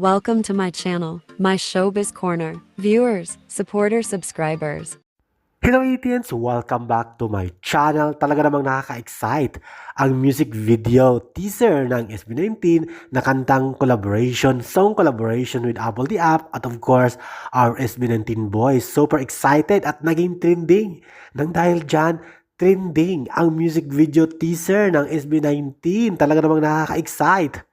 Welcome to my channel, my showbiz corner. Viewers, supporters, subscribers. Hello Etians! Welcome back to my channel. Talaga namang nakaka-excite ang music video teaser ng SB19 na kantang collaboration, song collaboration with Apple the App at of course our SB19 boys. Super excited at naging trending. Nang dahil dyan, trending ang music video teaser ng SB19. Talaga namang nakaka-excite.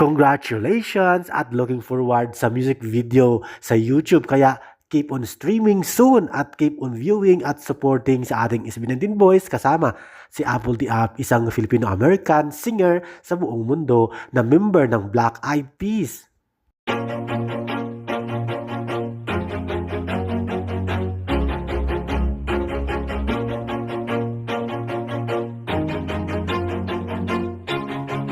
Congratulations at looking forward sa music video sa YouTube. Kaya keep on streaming soon at keep on viewing at supporting sa ating SB19 Boys kasama si Apple App, isang Filipino-American singer sa buong mundo na member ng Black Eyed Peas.